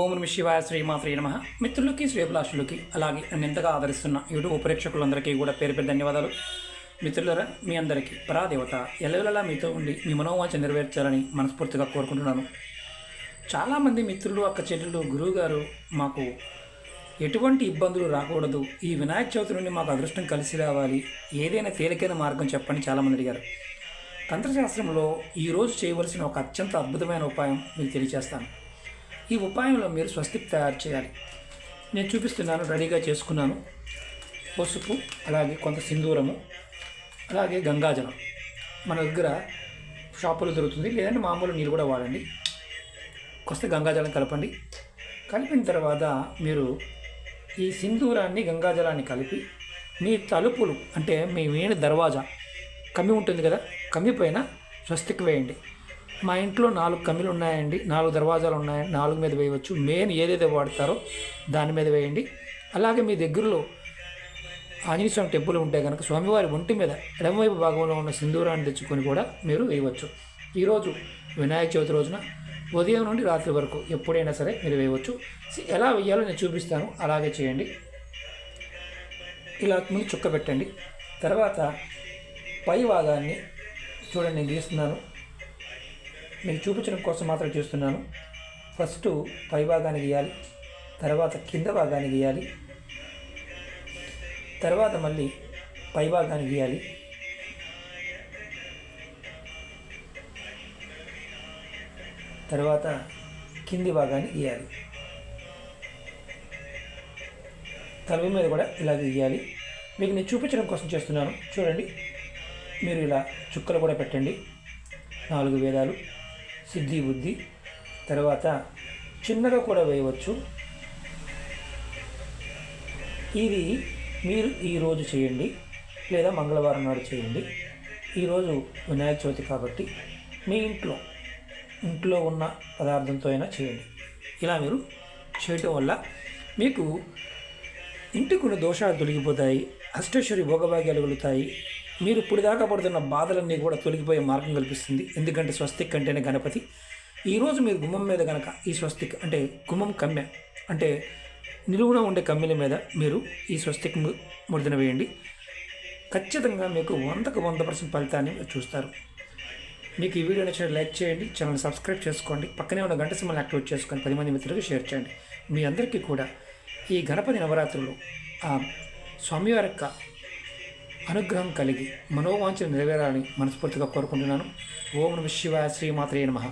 ఓం నమ శివాయ శ్రీమాత్రే నమ. మిత్రులకి శ్రీభిలాషులకి అలాగే నన్ను ఎంతగా ఆదరిస్తున్న యూట్యూబ్ ప్రేక్షకులందరికీ కూడా పేరు పేరు ధన్యవాదాలు. మిత్రులరా మీ అందరికీ పరాదేవత ఎలవెలలా మీతో ఉండి మీ మనోవాంఛ నెరవేర్చాలని మనస్ఫూర్తిగా కోరుకుంటున్నాను. చాలామంది మిత్రులు అక్క చెల్లెలు గురువుగారు మాకు ఎటువంటి ఇబ్బందులు రాకూడదు. ఈ వినాయక చవితి నుండి మాకు అదృష్టం కలిసి రావాలి. ఏదైనా తేలికైన మార్గం చెప్పని చాలామంది అడిగారు. తంత్రశాస్త్రంలో ఈరోజు చేయవలసిన ఒక అత్యంత అద్భుతమైన ఉపాయం మీకు తెలియజేస్తాను. ఈ ఉపాయంలో మీరు స్వస్తిక్ తయారు చేయాలి. నేను చూపిస్తున్నాను రెడీగా చేసుకున్నాను. పసుపు అలాగే కొంత సింధూరము అలాగే గంగాజలం. మన దగ్గర షాపులో దొరుకుతుంది. లేదంటే మామూలు నీళ్ళు కూడా వాడండి. కొస్తే గంగాజలం కలపండి. కలిపిన తర్వాత మీరు ఈ సింధూరాన్ని గంగాజలాన్ని కలిపి మీ తలుపులు అంటే మీ వేణి దర్వాజా కమ్మి ఉంటుంది కదా కమ్మి పైన స్వస్తికి వేయండి. మా ఇంట్లో నాలుగు కమ్మీలు ఉన్నాయండి నాలుగు దర్వాజాలు ఉన్నాయండి నాలుగు మీద వేయవచ్చు. మెయిన్ ఏదైతే వాడతారో దాని మీద వేయండి. అలాగే మీ దగ్గరలో ఆంజనేయ స్వామి టెంపుల్ ఉంటే కనుక స్వామివారి ఒంటి మీద ఎడమవైపు భాగంలో ఉన్న సింధూరాన్ని తెచ్చుకొని కూడా మీరు వేయవచ్చు. ఈరోజు వినాయక చవితి రోజున ఉదయం నుండి రాత్రి వరకు ఎప్పుడైనా సరే మీరు వేయవచ్చు. ఎలా వేయాలో నేను చూపిస్తాను. అలాగే చేయండి. ఇలా ముందు చుక్క పెట్టండి. తర్వాత పై భాగాన్ని చూడండి నేను గీస్తున్నాను. మీకు చూపించడం కోసం మాత్రం చేస్తున్నాను. ఫస్ట్ పై భాగాన్ని గీయాలి తర్వాత కింద భాగాన్ని గీయాలి తర్వాత మళ్ళీ పై భాగాన్ని గీయాలి. తర్వాత కింది భాగాన్ని గీయాలి. తలుపు మీద కూడా ఇలా గీయాలి. మీకు నేను చూపించడం కోసం చేస్తున్నాను. చూడండి మీరు ఇలా చుక్కలు కూడా పెట్టండి. నాలుగు వేదాలు. సిద్ధి బుద్ధి. తర్వాత చిన్నగా కూడా వేయవచ్చు. ఇది మీరు ఈరోజు చేయండి లేదా మంగళవారం నాడు చేయండి. ఈరోజు వినాయక చవితి కాబట్టి మీ ఇంట్లో ఇంట్లో ఉన్న పదార్థంతో అయినా చేయండి. ఇలా మీరు చేయటం వల్ల మీకు ఇంటికున్న దోషాలు తొలగిపోతాయి అష్టేశ్వరి భోగభాగ్యాలు కలుగుతాయి మీరు ఇప్పుడు దాకా పడుతున్న బాధలన్నీ కూడా తొలగిపోయే మార్గం కల్పిస్తుంది. ఎందుకంటే స్వస్తిక్ అంటేనే గణపతి. ఈరోజు మీరు గుమ్మం మీద కనుక ఈ స్వస్తిక్ అంటే గుమ్మం కమ్మె అంటే నిలువున ఉండే కమ్మెల మీద మీరు ఈ స్వస్తిక్ ము- వేయండి. ఖచ్చితంగా మీకు వందకు వంద పర్సెంట్ ఫలితాన్ని మీరు చూస్తారు. మీకు ఈ వీడియో నచ్చిన లైక్ చేయండి ఛానల్ సబ్స్క్రైబ్ చేసుకోండి పక్కనే ఉన్న గంట సింబల్ యాక్టివేట్ చేసుకొని పది మంది మిత్రులకు షేర్ చేయండి. మీ అందరికీ కూడా ఈ గణపతి నవరాత్రులు ఆ స్వామివారి యొక్క అనుగ్రహం కలిగి మనోవాంఛలు నెరవేరాలని మనస్ఫూర్తిగా కోరుకుంటున్నాను. ఓం నమ శివ శ్రీమాత్రే నమః.